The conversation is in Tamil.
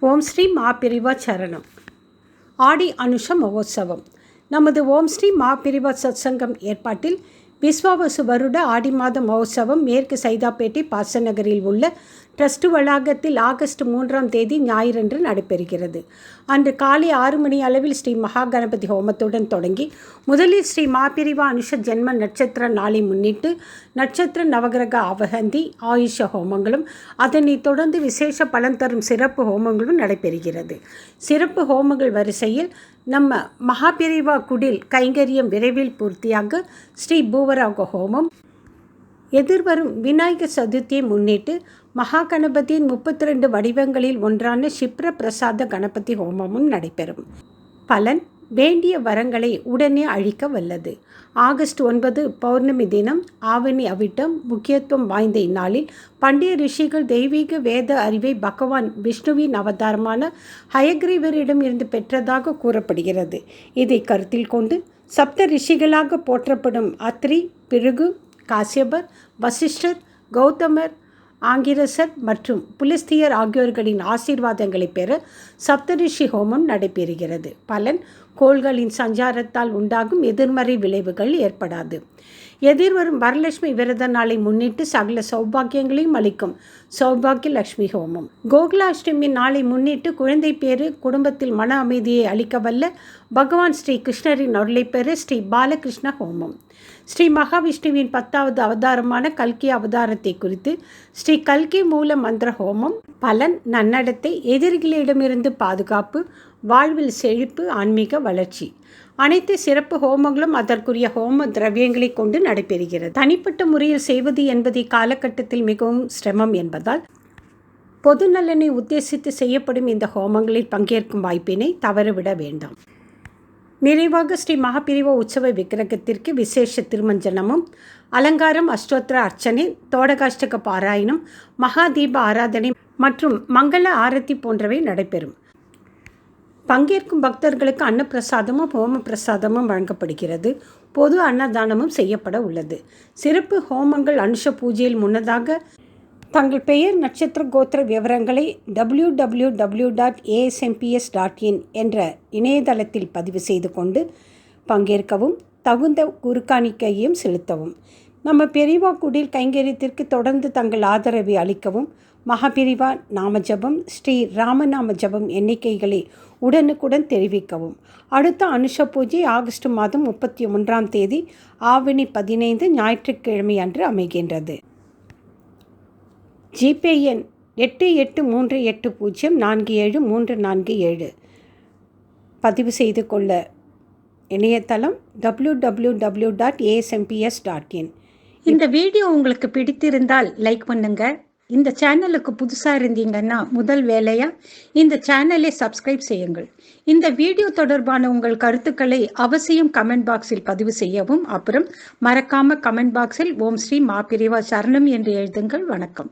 ஓம் ஸ்ரீ மாபிரிவா சரணம். ஆடி அனுஷ மகோத்சவம். நமது ஓம் ஸ்ரீ மாபிரிவா சத்சங்கம் ஏற்பாட்டில் விஸ்வாவசு வருட ஆடி மாத மகோத்சவம் மேற்கு சைதாப்பேட்டை பாசநகரில் உள்ள ட்ரஸ்ட் வளாகத்தில் ஆகஸ்ட் மூன்றாம் தேதி ஞாயிறன்று நடைபெறுகிறது. அன்று காலை ஆறு மணி அளவில் ஸ்ரீ மகா கணபதி ஹோமத்துடன் தொடங்கி முதலில் ஸ்ரீ மாபிரிவா அனுஷ ஜென்ம நட்சத்திர நாளை முன்னிட்டு நட்சத்திர நவகிரக அவகந்தி ஆயுஷ ஹோமங்களும் அதனைத் தொடர்ந்து விசேஷ பலன் தரும் சிறப்பு ஹோமங்களும் நடைபெறுகிறது. சிறப்பு ஹோமங்கள் வரிசையில் நம்ம மகாபிரிவா குடில் கைங்கரியம் விரைவில் பூர்த்தியாக ஸ்ரீ பூவராக ஹோமம் எதிர்வரும் விநாயகர் சதுர்த்தியை முன்னிட்டு மகா கணபதியின் முப்பத்தி ரெண்டு வடிவங்களில் ஒன்றான ஷிப்ர பிரசாத கணபதி ஹோமமும் நடைபெறும். பலன் வேண்டிய வரங்களை உடனே அழிக்க வல்லது. ஆகஸ்ட் ஒன்பது பௌர்ணமி தினம் ஆவணி அவிட்டம் முக்கியத்துவம் வாய்ந்த இந்நாளில் பண்டைய ரிஷிகள் தெய்வீக வேத அறிவை பகவான் விஷ்ணுவின் அவதாரமான ஹயக்ரீவரிடம் இருந்து பெற்றதாக கூறப்படுகிறது. இதை கருத்தில் கொண்டு சப்த ரிஷிகளாக போற்றப்படும் அத்ரி பிருகு காசியபர் வசிஷ்டர் கௌதமர் ஆங்கிரசர் மற்றும் புலிஸ்தியர் ஆகியோர்களின் ஆசீர்வாதங்களை பெற சப்தரிஷி ஹோமம் நடைபெறுகிறது. பலன் கோள்களின் சஞ்சாரத்தால் உண்டாகும் எதிர்மறை விளைவுகள் ஏற்படாது. எதிர்வரும் வரலட்சுமி விரத நாளை முன்னிட்டு சகல சௌபாக்கியங்களையும் அளிக்கும். சௌபாக்கிய லட்சுமி ஹோமம். கோகுலாஷ்டமி நாளை முன்னிட்டு குழந்தை பேரு குடும்பத்தில் மன அமைதியை அளிக்க வல்ல பகவான் ஸ்ரீ கிருஷ்ணரின் அருளை பெற ஸ்ரீ பாலகிருஷ்ண ஹோமம். ஸ்ரீ மகாவிஷ்ணுவின் பத்தாவது அவதாரமான கல்கி அவதாரத்தை குறித்து ஸ்ரீ கல்கி மூல மந்திர ஹோமம். பலன் நன்னடத்தை எதிரிகளிடமிருந்து பாதுகாப்பு வாழ்வில் செழிப்பு ஆன்மீக வளர்ச்சி. அனைத்து சிறப்பு ஹோமங்களும் அதற்குரிய ஹோம திரவியங்களை கொண்டு நடைபெறுகிறது. தனிப்பட்ட முறையில் செய்வது என்பது இக்காலகட்டத்தில் மிகவும் சிரமம் என்பதால் பொது நலனை உத்தேசித்து செய்யப்படும் இந்த ஹோமங்களில் பங்கேற்கும் வாய்ப்பினை தவறவிட வேண்டாம். நிறைவாக ஸ்ரீ மகாபிரிவ உற்சவ விக்கிரகத்திற்கு விசேஷ திருமஞ்சனமும் அலங்காரம் அஷ்டோத்திர அர்ச்சனை தோடகாஷ்டக பாராயணம் மகாதீப ஆராதனை மற்றும் மங்கள ஆரத்தி போன்றவை நடைபெறும். பங்கேற்கும் பக்தர்களுக்கு அன்னப்பிரசாதமும் ஹோம பிரசாதமும் வழங்கப்படுகிறது. பொது அன்னதானமும் செய்யப்பட உள்ளது. சிறப்பு ஹோமங்கள் அனுஷ பூஜையில் முன்னதாக தங்கள் பெயர் நட்சத்திர கோத்திர விவரங்களை W W W dot ASMBS dot in என்ற இணையதளத்தில் பதிவு செய்து கொண்டு பங்கேற்கவும் தகுந்த குறுக்காணிக்கையும் செலுத்தவும். நம்ம பெரிவா குடில் கைங்கரியத்திற்கு தொடர்ந்து தங்கள் ஆதரவை அளிக்கவும் மகாபிரிவா நாம ஜபம் ஸ்ரீ ராமநாம ஜபம் எண்ணிக்கைகளை உடனுக்குடன் தெரிவிக்கவும். அடுத்த அனுஷ பூஜை ஆகஸ்ட் மாதம் முப்பத்தி ஒன்றாம் தேதி ஆவணி பதினைந்து ஞாயிற்றுக்கிழமை அன்று அமைகின்றது. ஜிபே எண் எட்டு எட்டு மூன்று எட்டு பூஜ்ஜியம் நான்கு ஏழு மூன்று நான்கு ஏழு. பதிவு செய்து கொள்ள இணையதளம் W W W dot ASMBS dot in இந்த வீடியோ உங்களுக்கு பிடித்திருந்தால் லைக் பண்ணுங்க. இந்த சேனலுக்கு புதுசாக இருந்தீங்கன்னா முதல் வேலையாக இந்த சேனலை சப்ஸ்கிரைப் செய்யுங்கள். இந்த வீடியோ தொடர்பான உங்கள் கருத்துக்களை அவசியம் கமெண்ட் பாக்ஸில் பதிவு செய்யவும் அப்புறம் மறக்காம கமெண்ட் பாக்ஸில் ஓம் ஸ்ரீ மாபிரிவா சரணம் என்று எழுதுங்கள். வணக்கம்.